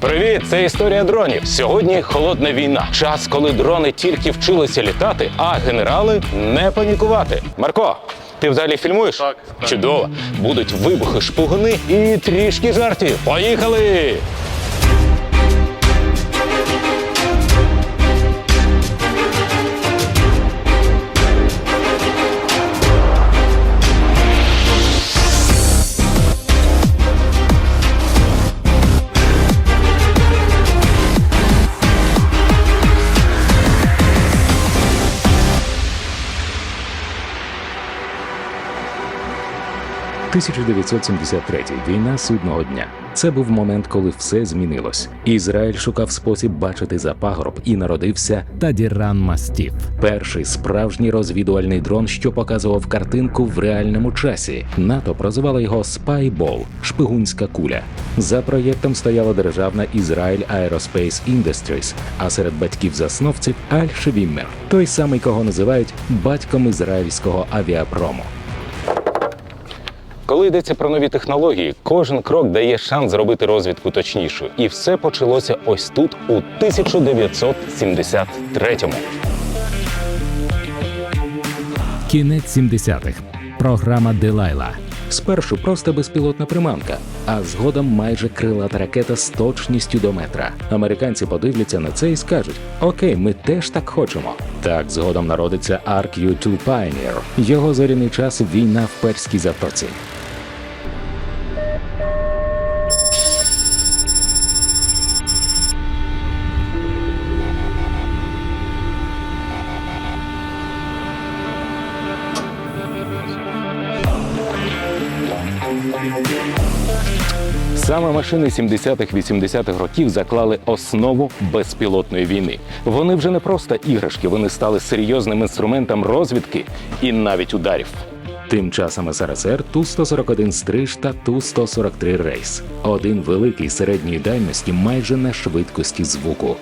Привіт, це історія дронів. Сьогодні холодна війна. Час, коли дрони тільки вчилися літати, а генерали не панікувати. Марко, ти взагалі фільмуєш? Так, так. Чудово. Будуть вибухи, шпугуни і трішки жартів. Поїхали! – 1973. Війна судного дня. Це був момент, коли все змінилось. Ізраїль шукав спосіб бачити за пагорб і народився Тадіран Мастіф, перший справжній розвідувальний дрон, що показував картинку в реальному часі. НАТО прозивало його Spyball – шпигунська куля. За проєктом стояла державна Ізраїль Aerospace Industries, а серед батьків-засновців Аль Шевіммер, той самий, кого називають батьком ізраїльського авіапрому. Коли йдеться про нові технології, кожен крок дає шанс зробити розвідку точнішою. І все почалося ось тут, у 1973-му. Кінець 70-х. Програма Делайла. Спершу просто безпілотна приманка, а згодом майже крилата ракета з точністю до метра. Американці подивляться на це і скажуть: Окей, ми теж так хочемо. Так згодом народиться RQ-2 Pioneer. Його зоряний час війна в перській затоці. Саме машини 70-х-80-х років заклали основу безпілотної війни. Вони вже не просто іграшки, вони стали серйозним інструментом розвідки і навіть ударів. Тим часом СРСР Ту-141 Стриж та Ту-143 Рейс. Один великий середньої дальності майже на швидкості звуку.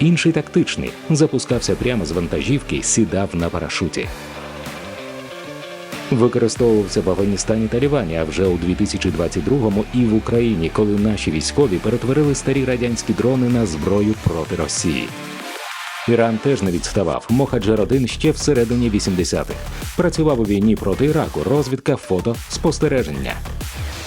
Інший тактичний запускався прямо з вантажівки, сідав на парашуті. Використовувався в Афганістані та Лівані, а вже у 2022-му і в Україні, коли наші військові перетворили старі радянські дрони на зброю проти Росії. Іран теж не відставав. Мохаджер 1 ще всередині 80-х. Працював у війні проти Іраку, розвідка, фото, спостереження.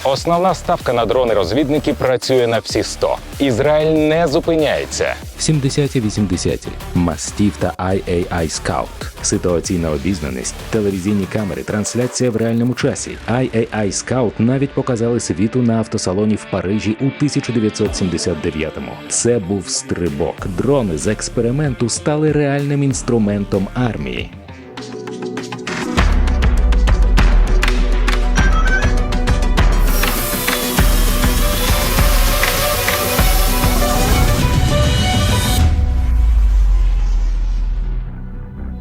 Основна ставка на дрони-розвідники працює на всі 100. Ізраїль не зупиняється. 70-80 Мастів та IAI Scout. Ситуаційна обізнаність, телевізійні камери, трансляція в реальному часі. IAI Scout навіть показали світу на автосалоні в Парижі у 1979-му. Це був стрибок. Дрони з експерименту стали реальним інструментом армії. –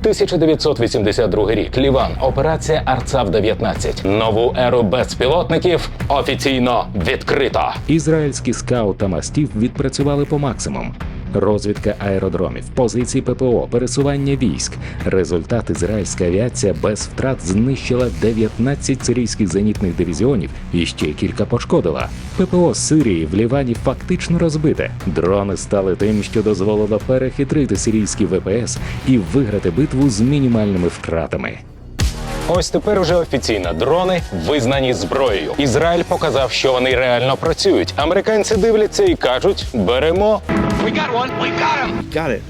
1982 рік. Ліван. Операція Арцав 19 Нову еру безпілотників офіційно відкрито. Ізраїльські скаут та мастів відпрацювали по максимуму. Розвідка аеродромів, позиції ППО, пересування військ. Результат ізраїльська авіація без втрат знищила 19 сирійських зенітних дивізіонів і ще кілька пошкодила. ППО Сирії в Лівані фактично розбите. Дрони стали тим, що дозволило перехитрити сирійські ВПС і виграти битву з мінімальними втратами. Ось тепер уже офіційно дрони визнані зброєю. Ізраїль показав, що вони реально працюють. Американці дивляться і кажуть: беремо. We got one. We got him. Got it.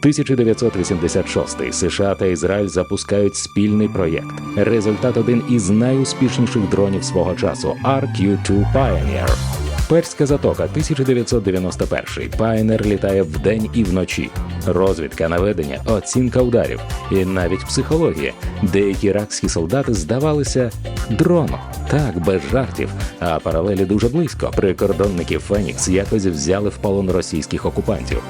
1986 США та Ізраїль запускають спільний проєкт. Результат один із найуспішніших дронів свого часу RQ-2 Pioneer. Перська затока 1991. Пайнер літає вдень і вночі. Розвідка, наведення, оцінка ударів і навіть психологія. Деякі іракські солдати здавалися дроном. Так, без жартів. А паралелі дуже близько. Прикордонники Фенікс якось взяли в полон російських окупантів.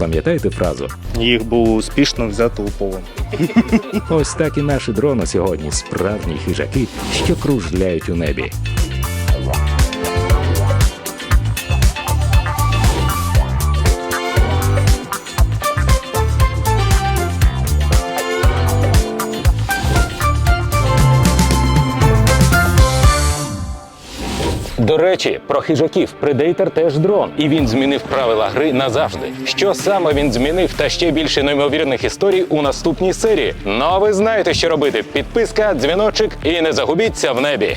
Пам'ятаєте фразу? Їх було успішно взято у полон. Ось так і наші дрони сьогодні справжні хижаки, що кружляють у небі. До речі, про хижаків Predator теж дрон, і він змінив правила гри назавжди. Що саме він змінив, та ще більше неймовірних історій у наступній серії. Ну а ви знаєте, що робити: підписка, дзвіночок і не загубіться в небі.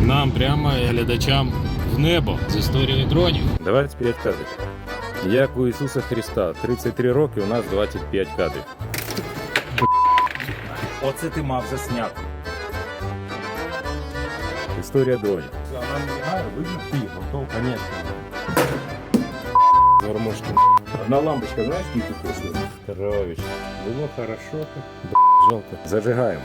Нам прямо і глядачам в небо з історією дронів. 25 кадрів. Як у Ісуса Христа, 33 роки, у нас 25 кадрів. Оце ти мав засняти. Історія дронів. Вона не видно ти, готов, конечно. Гармошки. Одна лампочка, знаєш, скільки коштує? Кровіч. Було хорошо, жалко. Зажигаємо.